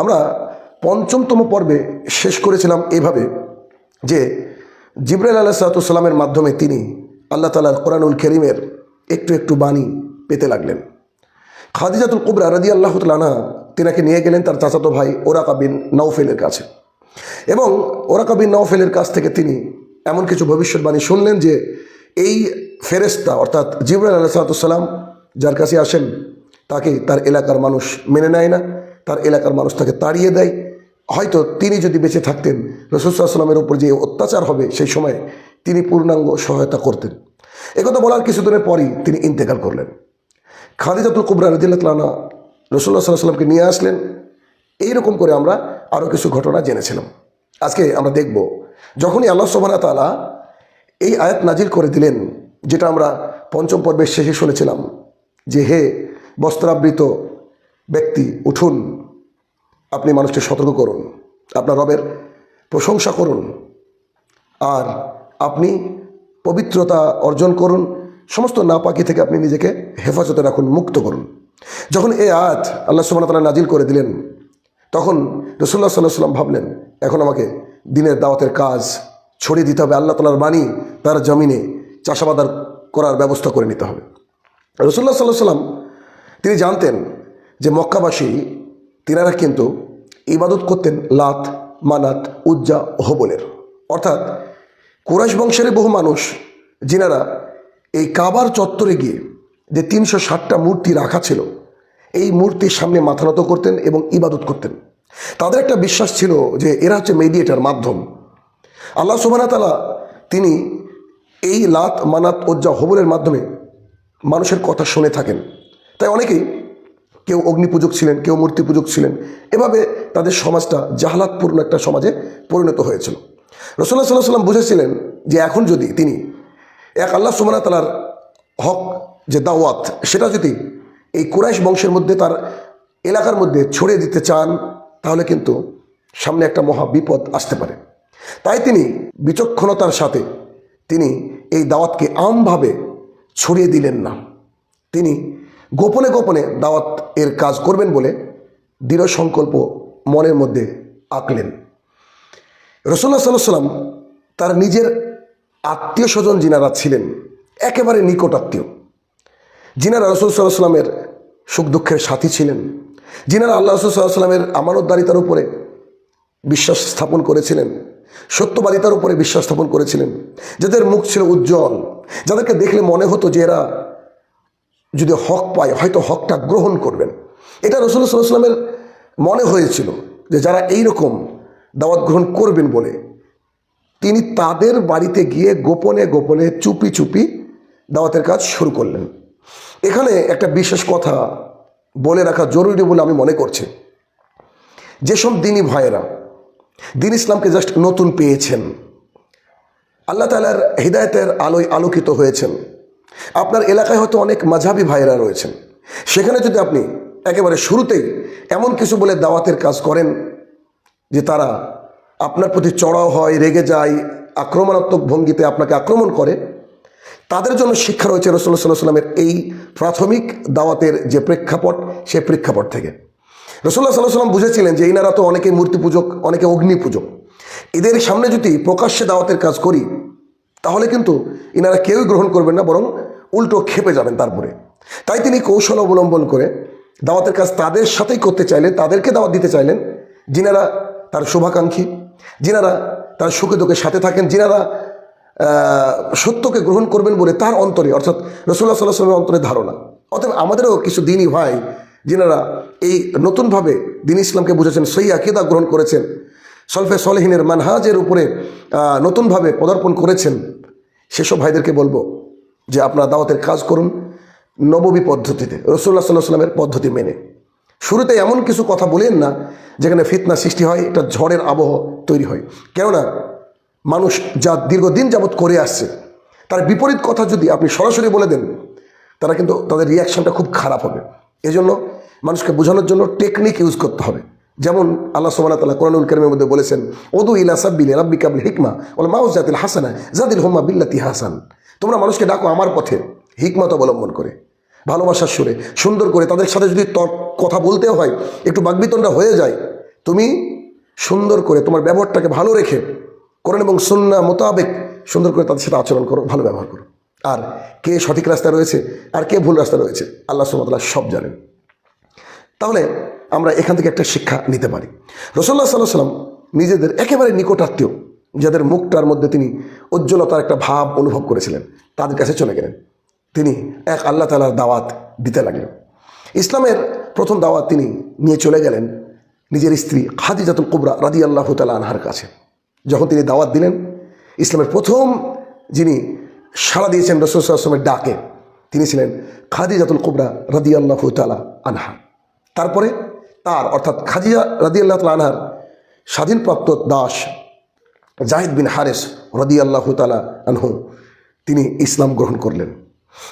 আমরা পঞ্চমতম পর্বে শেষ করেছিলাম এভাবে যে জিব্রাইল আলাহ সালাতামের মাধ্যমে তিনি আল্লাহ তালার কোরআনুল করিমের একটু একটু বাণী পেতে লাগলেন। খাদিজাতুল কুবরা রাজি আল্লাহ তালানা তিনাকে নিয়ে গেলেন তার চাচাতো ভাই ওরাকা বিন নওফেলের কাছে। এবং ওরাকা বিন নওফেলের কাছ থেকে তিনি এমন কিছু ভবিষ্যৎবাণী শুনলেন যে এই ফেরেস্তা অর্থাৎ জিবরাল আলাহ সালাতাম যার কাছে আসেন, তাকে তার এলাকার মানুষ মেনে নেয় না। তার এলাকার মানুষ তাকে তাড়িয়ে দেয়। হয়তো তিনি যদি বেঁচে থাকতেন রসুলামের উপর যে অত্যাচার হবে সেই সময় তিনি পূর্ণাঙ্গ সহায়তা করতেন। একথা বলার কিছুদিনের পরই তিনি ইন্তেকাল করলেন। খাদিজাতুল কুবরা রদিল্লাহ রসুল্লাহ সাল্লাহ সাল্লামকে নিয়ে আসলেন। এইরকম করে আমরা আরও কিছু ঘটনা জেনেছিলাম। আজকে আমরা দেখব, যখনই আল্লাহ সোবানা তালা এই আয়াত নাজিল করে দিলেন, যেটা আমরা পঞ্চম পর্বের শেষে শুনেছিলাম, যে হে বস্ত্রাবৃত ব্যক্তি, উঠুন আপনি মানুষকে সতর্ক করুন, আপনার রবের প্রশংসা করুন, আর আপনি পবিত্রতা অর্জন করুন, সমস্ত নাপাকি থেকে আপনি নিজেকে হেফাজতে রাখুন, মুক্ত করুন। যখন এই আয়াত আল্লাহ সুবাহতালা নাজিল করে দিলেন, তখন রসুল্লাহ সাল্লাহ সাল্লাম ভাবলেন, এখন আমাকে দিনের দাওয়াতের কাজ ছড়িয়ে দিতে হবে, আল্লাহ তালার বাণী তার জমিনে চাষাবাদার করার ব্যবস্থা করে নিতে হবে। রসুল্লাহ সাল্লাহ সাল্লাম তিনি জানতেন যে মক্কাবাসী, তিনারা কিন্তু ইবাদত করতেন লাত, মানাত, উজ্জা হবলের। অর্থাৎ কুরাইশ বংশের বহু মানুষ, যিনারা এই কাবার চত্বরে গিয়ে যে তিনশো ষাটটা মূর্তি রাখা ছিল, এই মূর্তির সামনে মাথা নত করতেন এবং ইবাদত করতেন। তাদের একটা বিশ্বাস ছিল যে এরা হচ্ছে মেডিয়েটার মাধ্যম। আল্লাহ সুবানা তালা তিনি এই লাত, মানাত ওজ্জা হবলের মাধ্যমে মানুষের কথা শুনে থাকেন। তাই অনেকেই কেউ অগ্নিপূজক ছিলেন, কেউ মূর্তি পূজক ছিলেন। এভাবে তাদের সমাজটা জাহালাতপূর্ণ একটা সমাজে পরিণত হয়েছিল। রসুল্লাহ সাল্লাহ সাল্লাম বুঝেছিলেন যে এখন যদি তিনি এক আল্লাহ সুমানা তালার হক, যে দাওয়াত, সেটা যদি এই কুরাইশ বংশের মধ্যে তার এলাকার মধ্যে ছড়িয়ে দিতে চান, তাহলে কিন্তু সামনে একটা মহা বিপদ আসতে পারে। তাই তিনি বিচক্ষণতার সাথে তিনি এই দাওয়াতকে আমভাবে ছড়িয়ে দিলেন না। তিনি গোপনে গোপনে দাওয়াত এর কাজ করবেন বলে দৃঢ় সংকল্প মনের মধ্যে আঁকলেন। রসুল্লাহ সাল্লাহ সাল্লাম তার নিজের আত্মীয় স্বজন যিনারা ছিলেন, একেবারে নিকট আত্মীয়। যিনারা রসুল সাল্লাহ সাল্লামের সুখ দুঃখের সাথী ছিলেন, যিনারা আল্লাহ রসুল সাল্লাহ সাল্লামের আমানতদারিতার উপরে বিশ্বাস স্থাপন করেছিলেন, সত্যবাদিতার উপরে বিশ্বাস স্থাপন করেছিলেন, যাদের মুখ ছিল উজ্জ্বল, যাদেরকে দেখলে মনে হতো যে এরা যদি হক পায়, হয়তো হকটা গ্রহণ করবেন। এটা রসুল সাল্লামের মনে হয়েছিল যে যারা এই রকম দাওয়াত গ্রহণ করবেন বলে, তিনি তাদের বাড়িতে গিয়ে গোপনে গোপনে চুপি চুপি দাওয়াতের কাজ শুরু করলেন। এখানে একটা বিশেষ কথা বলে রাখা জরুরি বলে আমি মনে করছি। যেসব দিনী ভাইয়েরা দিন ইসলামকে জাস্ট নতুন পেয়েছেন, আল্লাহ তালার হৃদায়তের আলোয় আলোকিত হয়েছেন আপনার এলাকায় হয়তো অনেক মাঝাবি ভাইয়েরা রয়েছেন। সেখানে যদি আপনি একেবারে শুরুতেই এমন কিছু বলে দাওয়াতের কাজ করেন যে তারা আপনার প্রতি চড়াও হয়, রেগে যায়, আক্রমণাত্মক ভঙ্গিতে আপনাকে আক্রমণ করে, তাদের জন্য শিক্ষা রয়েছে রসুল্লাহ সাল্লাহ সাল্লামের এই প্রাথমিক দাওয়াতের যে প্রেক্ষাপট সে প্রেক্ষাপট থেকে। রসুল্লাহ সাল্লাহ সাল্লাম বুঝেছিলেন যে এনারা তো অনেকে মূর্তি পূজক, অনেকে অগ্নি পূজক। এদের সামনে যদি প্রকাশ্যে দাওয়াতের কাজ করি, তাহলে কিন্তু ইনারা কেউই গ্রহণ করবেন না, বরং উল্টো খেপে যাবেন তারপরে। তাই তিনি কৌশল অবলম্বন করে দাওয়াতের কাজ তাদের সাথেই করতে চাইলেন তাদেরকে দাওয়াত দিতে চাইলেন। যিনারা তার শুভাকাঙ্ক্ষী, যিনারা তার সুখে দুঃখে সাথে থাকেন, যিনারা সত্যকে গ্রহণ করবেন বলে তার অন্তরে, অর্থাৎ রসুল্লাহ সাল্লাহ সাল্লামের অন্তরে ধারণা। অতএব আমাদেরও কিছু দিনই ভাই যিনারা এই নতুনভাবে দিন ইসলামকে বুঝেছেন সেই আকিদা গ্রহণ করেছেন, সলফে সলেহিনের মানহাজের উপরে নতুনভাবে পদার্পণ করেছেন। সেসব ভাইদেরকে বলব যে আপনারা দাওয়াতের কাজ করুন নববী পদ্ধতিতে রসুল্লাহ সাল্লাহ সাল্লামের পদ্ধতি মেনে। শুরুতে এমন কিছু কথা বলেন না যেখানে ফিতনা সৃষ্টি হয়, এটা ঝড়ের আবহ তৈরি হয়। কেননা, মানুষ যা দীর্ঘদিন যাবৎ করে আসছে, তার বিপরীত কথা যদি আপনি সরাসরি বলে দেন, তারা কিন্তু তাদের রিয়াকশনটা খুব খারাপ হবে। এজন্য মানুষকে বোঝানোর জন্য টেকনিক ইউজ করতে হবে। যেমন আল্লাহ সোমানা তালা কোরআনুল করিমের মধ্যে বলেছেন ওদু ইলা সাব্বিল রাব্বি কাবুল হিকমা ওলা মাউস জাতিল হাসানা জাদিল হোম্মা বিল্লাতি হাসান। তোমরা মানুষকে ডাকো আমার পথে, হিকমত অবলম্বন করে, ভালোবাসার সুরে, সুন্দর করে, তাদের সাথে যদি কথা বলতেও হয়, একটু বাগবিতণ্ডা হয়ে যায়, তুমি সুন্দর করে তোমার ব্যবহারটাকে ভালো রেখে করেন এবং সুন্না মোতাবেক সুন্দর করে তাদের সাথে আচরণ করো, ভালো ব্যবহার করো। আর কে সঠিক রাস্তা রয়েছে, আর কে ভুল রাস্তা রয়েছে, আল্লাহ সুমতাল্লাহ সব জানেন। তাহলে আমরা এখান থেকে একটা শিক্ষা নিতে পারি। রসল্লাহ সাল্লাহ সাল্লাম নিজেদের একেবারে নিকটাত্মীয় যাদের মুখটার মধ্যে তিনি উজ্জ্বলতার একটা ভাব অনুভব করেছিলেন, তাদের কাছে চলে গেলেন। তিনি এক আল্লাহ তালার দাওয়াত দিতে লাগলেন। ইসলামের প্রথম দাওয়াত তিনি নিয়ে চলে গেলেন নিজের স্ত্রী খাদিজাতুল কুবরা রাদি আল্লাহ তালা আনহার কাছে। যখন তিনি দাওয়াত দিলেন, ইসলামের প্রথম যিনি সাড়া দিয়েছেন রসুল আসলামের ডাকে, তিনি ছিলেন খাদিজাতুল কুবরা রাদি আল্লাহ তালা আনহা। তারপরে তার, অর্থাৎ খাদিজা রাদি আল্লাহ তালা আনহার স্বাধীনপ্রাপ্ত দাস জাহিদ বিন হারেস রদি আল্লাহ তালা আনহু, তিনি ইসলাম গ্রহণ করলেন।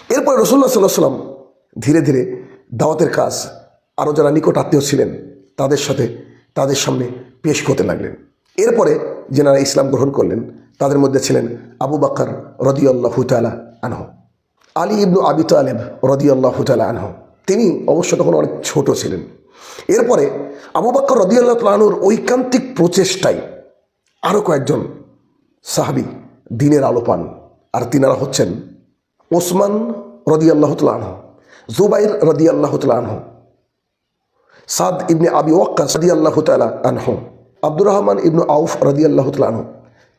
এরপরে রসুল্লাহ সাল্লাহ সাল্লাম ধীরে ধীরে দাওয়াতের কাজ আরও যারা নিকট আত্মীয় ছিলেন, তাদের সাথে তাদের সামনে পেশ করতে লাগলেন। এরপরে যেনারা ইসলাম গ্রহণ করলেন, তাদের মধ্যে ছিলেন আবু বাকর রদি আল্লাহ তালা আনহু, আলী ইবনু আবি রদি আল্লাহ তালা আনহু। তিনি অবশ্য তখন অনেক ছোট ছিলেন। এরপরে আবু বাক্কর রদি আল্লাহ তালানুর ঐকান্তিক প্রচেষ্টায় আরও কয়েকজন সাহাবি দিনের আলো পান আর তিনারা হচ্ছেন ওসমান রদি আল্লাহ আনহু, জুবাইর রদি আল্লাহ আনহু, সাদ ইবনে আবি ওয়াক্কাস রদি আল্লাহ তালা আনহু, আব্দুর রহমান ইবনু আউফ রদি আল্লাহ আনহু,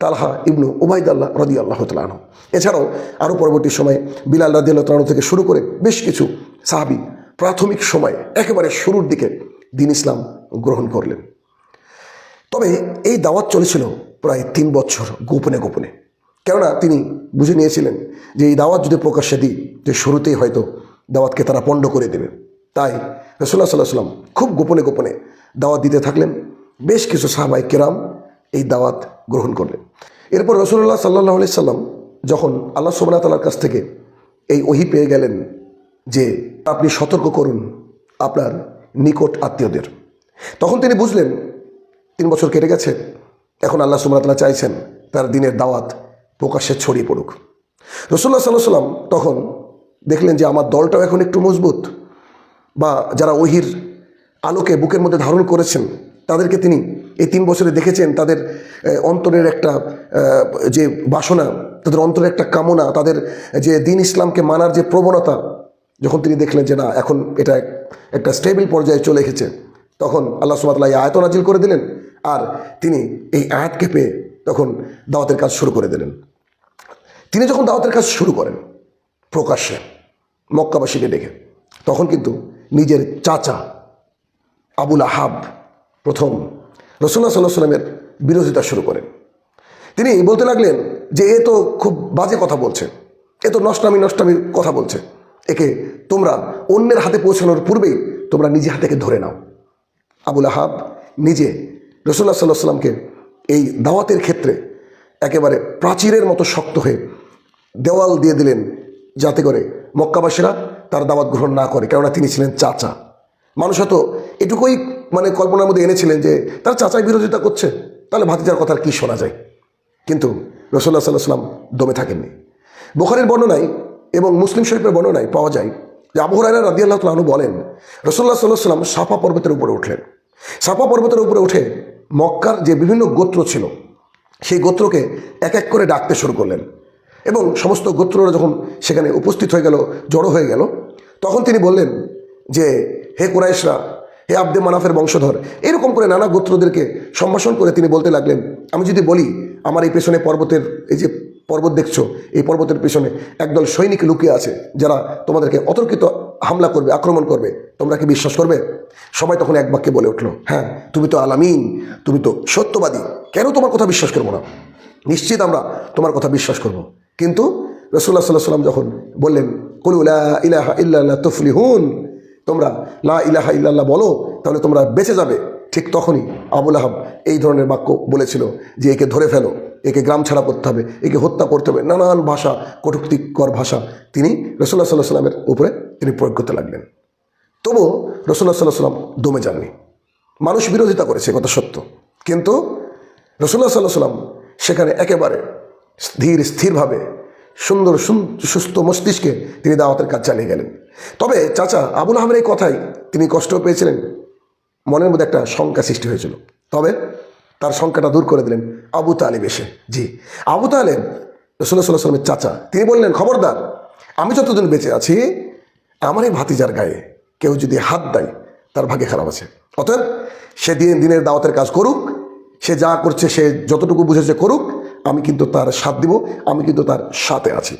তালহা ইবনু উবাইদ আল্লাহ রদি আল্লাহ আনহু। এছাড়াও আরও পরবর্তী সময়ে বিলাল রদি আল্লাহ তালানু থেকে শুরু করে বেশ কিছু সাহাবি প্রাথমিক সময়ে একেবারে শুরুর দিকে দিন ইসলাম গ্রহণ করলেন। তবে এই দাওয়াত চলেছিল প্রায় তিন বছর গোপনে গোপনে। কেননা তিনি বুঝে নিয়েছিলেন যে এই দাওয়াত যদি প্রকাশ্যে দিই, যে শুরুতেই হয়তো দাওয়াতকে তারা পণ্ড করে দেবে। তাই রসুল্লাহ সাল্লাহ সাল্লাম খুব গোপনে গোপনে দাওয়াত দিতে থাকলেন। বেশ কিছু সাহাবাই কেরাম এই দাওয়াত গ্রহণ করলেন। এরপর রসুল্লাহ সাল্লাহ আলি সাল্লাম যখন আল্লাহ সুবনা তালার কাছ থেকে এই ওহি পেয়ে গেলেন যে আপনি সতর্ক করুন আপনার নিকট আত্মীয়দের, তখন তিনি বুঝলেন তিন বছর কেটে গেছে, এখন আল্লাহ সুমরাতলা চাইছেন তার দিনের দাওয়াত প্রকাশ্যে ছড়িয়ে পড়ুক। রসুল্লাহ সাল্লাহ সাল্লাম তখন দেখলেন যে আমার দলটাও এখন একটু মজবুত বা যারা ওহির আলোকে বুকের মধ্যে ধারণ করেছেন, তাদেরকে তিনি এই তিন বছরে দেখেছেন, তাদের অন্তরের একটা যে বাসনা, তাদের অন্তরের একটা কামনা, তাদের যে দিন ইসলামকে মানার যে প্রবণতা, যখন তিনি দেখলেন যে না, এখন এটা একটা স্টেবল পর্যায়ে চলে এসেছে, তখন আল্লাহ সুমাতাল্লাহ এই আয়ত নাজিল করে দিলেন। আর তিনি এই আয়াতকে পেয়ে তখন দাওয়াতের কাজ শুরু করে দিলেন। তিনি যখন দাওয়াতের কাজ শুরু করেন, প্রকাশ্যে মক্কাবাসীকে ডেকে তখন কিন্তু নিজের চাচা আবুল আহাব প্রথম রসুল্লাহ সাল্লাহ সাল্লামের বিরোধিতা শুরু করেন। তিনি বলতে লাগলেন যে, এ তো খুব বাজে কথা বলছে। এ তো নষ্টামি নষ্টামি কথা বলছে। একে তোমরা অন্যের হাতে পৌঁছানোর পূর্বেই তোমরা নিজে হাতেকে ধরে নাও। আবুল আহাব নিজে রসুল্লাহ সাল্লাহ সাল্লামকে এই দাওয়াতের ক্ষেত্রে একেবারে প্রাচীরের মতো শক্ত হয়ে দেওয়াল দিয়ে দিলেন যাতে করে মক্কাবাসীরা তার দাওয়াত গ্রহণ না করে, কেননা তিনি ছিলেন চাচা। মানুষ হয়তো এটুকুই মানে কল্পনার মধ্যে এনেছিলেন যে তার চাচাই বিরোধিতা করছে, তাহলে ভাতিজার কথা আর কী শোনা যায়? কিন্তু রসল্লাহ সাল্লাহ সাল্লাম দমে থাকেননি। বোখারের বর্ণনায় এবং মুসলিম শরীফের বর্ণনায় পাওয়া যায় যে আবু হরাইরা রাদি আল্লাহ তালু বলেন রসল্লাহ সাল্লাহ সাল্লাম সাফা পর্বতের উপরে উঠলেন। সাফা পর্বতের উপরে উঠে মক্কার যে বিভিন্ন গোত্র ছিল, সেই গোত্রকে এক এক করে ডাকতে শুরু করলেন। এবং সমস্ত গোত্ররা যখন সেখানে উপস্থিত হয়ে গেল, জড়ো হয়ে গেল, তখন তিনি বললেন যে, হে কুরাইশরা, হে আব্দে মানাফের বংশধর, এরকম করে নানা গোত্রদেরকে সম্ভাষণ করে তিনি বলতে লাগলেন, আমি যদি বলি, আমার এই পেছনে পর্বতের এই যে পর্বত দেখছ, এই পর্বতের পিছনে একদল সৈনিক লুকিয়ে আছে যারা তোমাদেরকে অতর্কিত হামলা করবে, আক্রমণ করবে। তোমরা কি বিশ্বাস করবে? সবাই তখন এক বাক্যে বলে উঠল হ্যাঁ তুমি তো আলামিন, তুমি তো সত্যবাদী। কেন তোমার কথা বিশ্বাস করব না? নিশ্চিত আমরা তোমার কথা বিশ্বাস করব। কিন্তু রসুল্লাহ সাল্লাহ সাল্লাম যখন বললেন কলুলা ইলাহা ইল্লাল্লাহ তুফলিহুন, তোমরা লা ইলাহা ইল্লাল্লাহ বলো, তাহলে তোমরা বেঁচে যাবে। ঠিক তখনই আবুল আহাব এই ধরনের বাক্য বলেছিল যে একে ধরে ফেলো। একে গ্রাম ছাড়া করতে হবে, একে হত্যা করতে হবে, নানান ভাষা, কটুক্তিকর ভাষা তিনি রসুল্লাহ সাল্লাহ সাল্লামের উপরে তিনি প্রয়োগ করতে লাগলেন। তবুও রসুল্লাহ সাল্লাহ সাল্লাম দমে যাননি। মানুষ বিরোধিতা করেছে, কথা সত্য। কিন্তু রসুল্লাহ সাল্লাহ সাল্লাম সেখানে একেবারে ধীর, স্থিরভাবে সুন্দর, সুন- সুস্থ মস্তিষ্কে তিনি দাওয়াতের কাজ চালিয়ে গেলেন। তবে চাচা আবুল আহমের এই কথাই তিনি কষ্ট পেয়েছিলেন, মনের মধ্যে একটা শঙ্কা সৃষ্টি হয়েছিল। তবে তার সংখ্যাটা দূর করে দিলেন আবু তালেব এসে। জি। আবু তালেব রসুল্লাহ সাল্লাহ সাল্লামের চাচা। তিনি বললেন, খবরদার, আমি যতদিন বেঁচে আছি, আমার এই ভাতিজার গায়ে কেউ যদি হাত দেয়, তার ভাগে খারাপ আছে। অতএব সে দিন দিনের দাওয়াতের কাজ করুক, সে যা করছে, সে যতটুকু বুঝেছে করুক, আমি কিন্তু তার সাথ দিব, আমি কিন্তু তার সাথে আছি।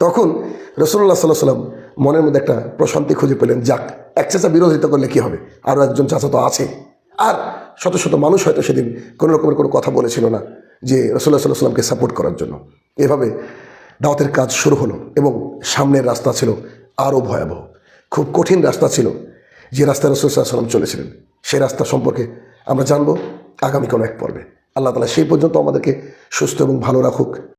তখন রসুল্লাহ সাল্লাহ সাল্লাম মনের মধ্যে একটা প্রশান্তি খুঁজে পেলেন, যাক, এক চাচা বিরোধিতা করলে কি হবে? আরও একজন চাচা তো আছে। আর শত শত মানুষ হয়তো সেদিন কোনো রকমের কোনো কথা বলেছিল না যে রসুল্লাহ সাল্লাহ সাল্লামকে সাপোর্ট করার জন্য। এভাবে দাওয়াতের কাজ শুরু হলো এবং সামনের রাস্তা ছিল আরও ভয়াবহ। খুব কঠিন রাস্তা ছিল যে রাস্তায় রসুল সাল্লাম চলেছিলেন। সেই রাস্তা সম্পর্কে আমরা জানব আগামী কোনো এক পর্বে। আল্লাহ তালা সেই পর্যন্ত আমাদেরকে সুস্থ এবং ভালো রাখুক।